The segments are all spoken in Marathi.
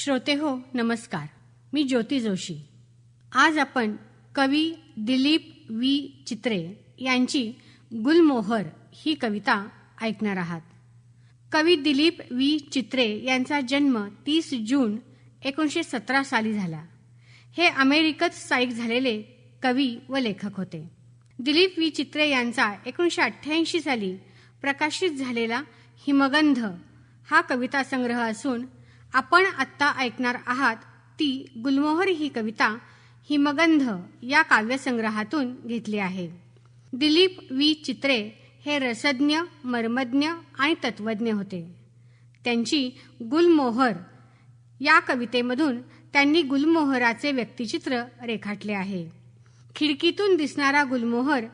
श्रोते हो नमस्कार. मी ज्योती जोशी. आज आपण कवी दिलीप वी चित्रे यांची गुलमोहर ही कविता ऐकणार आहात. कवी दिलीप वी चित्रे यांचा जन्म तीस जून एकोणीसशे सतरा साली झाला. हे अमेरिकेत स्थायिक झालेले कवी व लेखक होते. दिलीप वी चित्रे यांचा एकोणीसशे अठ्ठ्याऐंशी साली प्रकाशित झालेला हिमगंध हा कविता संग्रह असून आपण आत्ता ऐकणार आहात ती गुलमोहर ही कविता हिमगंध या काव्यसंग्रहातून घेतली आहे. दिलीप वी. चित्रे हे रसज्ञ मर्मज्ञ आणि तत्वज्ञ होते. त्यांची गुलमोहर या कवितेमधून त्यांनी गुलमोहराचे व्यक्तिचित्र रेखाटले आहे. खिडकीतून दिसणारा गुलमोहर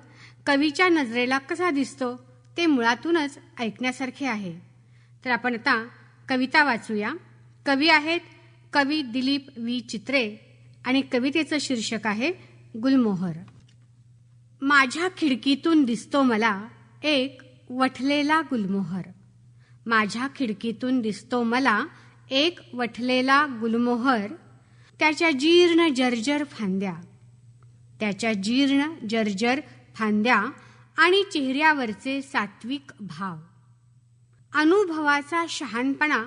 कवीच्या नजरेला कसा दिसतो ते मुळातूनच ऐकण्यासारखे आहे. तर आपण आता कविता वाचूया. कवी आहेत कवी दिलीप वी चित्रे आणि कवितेचं शीर्षक आहे गुलमोहर. माझ्या खिडकीतून दिसतो मला एक वठलेला गुलमोहर. माझ्या खिडकीतून दिसतो मला एक वठलेला गुलमोहर. त्याच्या जीर्ण जर्जर फांद्या. त्याच्या जीर्ण जर्जर फांद्या आणि चेहऱ्यावरचे सात्विक भाव. अनुभवाचा शहाणपणा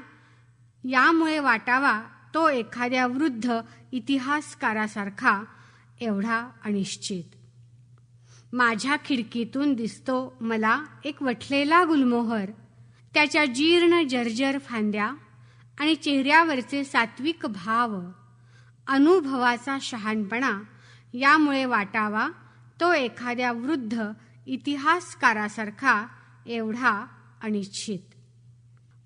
यामुळे वाटावा तो एखाद्या वृद्ध इतिहासकारासारखा एवढा अनिश्चित. माझ्या खिडकीतून दिसतो मला एक वठलेला गुलमोहर. त्याच्या जीर्ण जर्जर फांद्या आणि चेहऱ्यावरचे सात्विक भाव. अनुभवाचा शहाणपणा यामुळे वाटावा तो एखाद्या वृद्ध इतिहासकारासारखा एवढा अनिश्चित.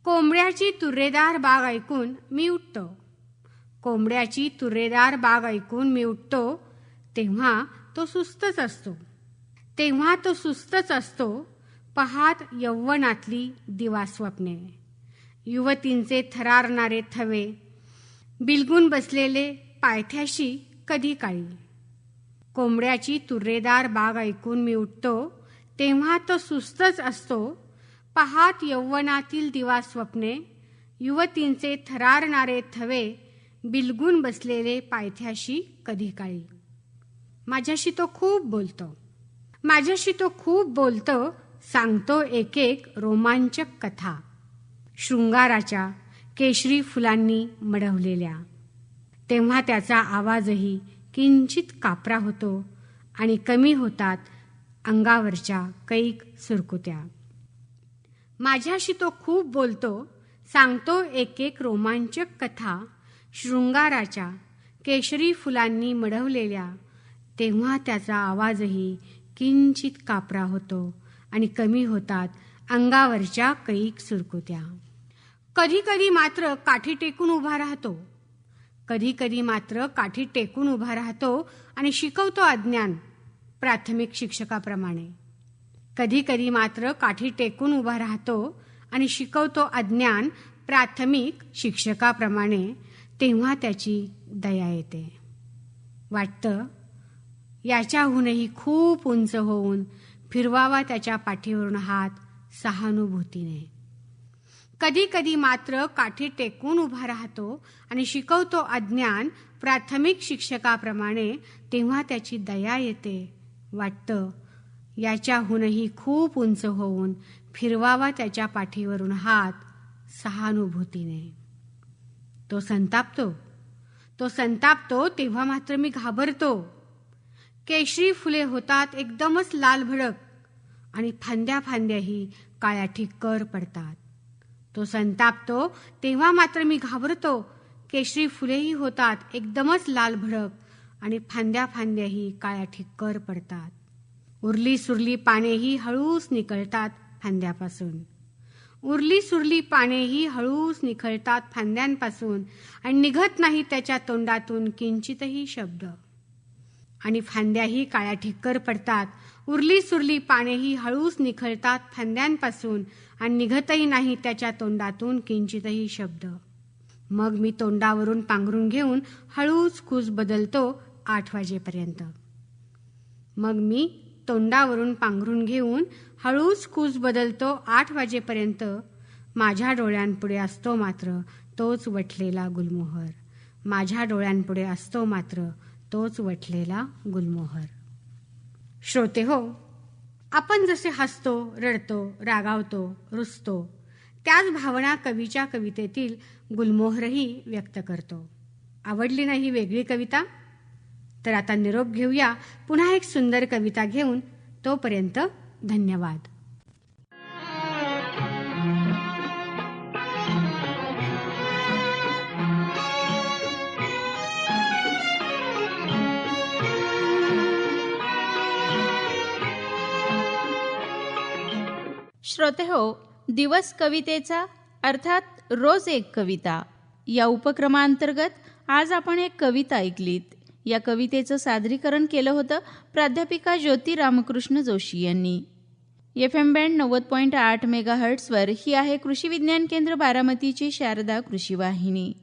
कोंबड्याची तुरेदार बाग ऐकून मी उठतो. कोंबड्याची तुरेदार बाग ऐकून मी उठतो तेव्हा तो सुस्तच असतो. तेव्हा तो सुस्तच असतो पहात यौवनातली दिवास्वप्ने. युवतींचे थरारणारे थवे बिलगून बसलेले पायथ्याशी कधी काळी कोंबड्याची तुरेदार बाग ऐकून मी उठतो तेव्हा तो सुस्तच असतो पहात यौवनातील दिवा स्वप्ने युवतींचे थरारणारे थवे बिलगून बसलेले पायथ्याशी कधी काळी माझ्याशी तो खूप बोलतो. माझ्याशी तो खूप बोलतो सांगतो एक एक रोमांचक कथा. शृंगाराच्या केशरी फुलांनी मडवलेल्या तेव्हा त्याचा आवाजही किंचित कापरा होतो आणि कमी होतात अंगावरच्या कैक सुरकुत्या. माझ्याशी तो खूप बोलतो सांगतो एक एक रोमांचक कथा शृंगाराच्या केशरी फुलांनी मडवलेल्या तेव्हा त्याचा आवाजही किंचित कापरा होतो आणि कमी होतात अंगावरच्या कैक सुरकुत्या. कधी कधी मात्र काठी टेकून उभा राहतो. कधी कधी मात्र काठी टेकून उभा राहतो आणि शिकवतो अज्ञान प्राथमिक शिक्षकाप्रमाणे. कधी कधी मात्र काठी टेकून उभा राहतो आणि शिकवतो अज्ञान प्राथमिक शिक्षकाप्रमाणे तेव्हा त्याची दया येते. वाटतं याच्याहूनही खूप उंच होऊन फिरवावा त्याच्या पाठीवरून हात सहानुभूतीने. कधी कधी मात्र काठी टेकून उभा राहतो आणि शिकवतो अज्ञान प्राथमिक शिक्षकाप्रमाणे तेव्हा त्याची दया येते वाटतं याच्याहूनही खूप उंच होऊन फिरवावा त्याच्या पाठीवरून हात सहानुभूतीने. तो संतापतो. तो संतापतो तेव्हा मात्र मी घाबरतो. केशरी फुले होतात एकदमच लाल भडक आणि फांद्या फांद्याही काळ्या कर पडतात. तो संतापतो तेव्हा मात्र मी घाबरतो. केशरी फुलेही होतात एकदमच लाल भडक आणि फांद्या फांद्याही काळ्या कर पडतात. उरली सुरली पानेही हळूच निकळतात फांद्यापासून. उरली सुरली पानेही हळूच निखळतात फांद्यांपासून आणि निघत नाही त्याच्या तोंडातून किंचितही शब्द. आणि फांद्याही काळ्या ठिक्कर पडतात. उरली सुरली पानेही हळूच निखळतात फांद्यांपासून आणि निघतही नाही त्याच्या तोंडातून किंचितही शब्द. मग मी तोंडावरून पांघरून घेऊन हळूच कूस बदलतो आठ वाजेपर्यंत. मग मी तोंडावरून पांघरून घेऊन हळूच कूस बदलतो आठ वाजेपर्यंत. माझ्या डोळ्यांपुढे असतो मात्र तोच वठलेला गुलमोहर. माझ्या डोळ्यांपुढे असतो मात्र तोच वठलेला गुलमोहर. श्रोते हो आपण जसे हसतो रडतो रागावतो रुसतो त्याच भावना कवीच्या कवितेतील गुलमोहरही व्यक्त करतो. आवडली नाही वेगळी कविता? तर आता निरोप घेऊया. पुन्हा एक सुंदर कविता घेऊन तोपर्यंत धन्यवाद. श्रोते हो दिवस कवितेचा अर्थात रोज एक कविता. या उपक्रमांतर्गत आज आपण एक कविता ऐकलीत. या कवितेचं सादरीकरण केलं होतं प्राध्यापिका ज्योती रामकृष्ण जोशी यांनी. एफ एम बँड नव्वद पॉईंट आठ मेगा हर्ट्सवर ही आहे कृषी विज्ञान केंद्र बारामतीची शारदा कृषी वाहिनी.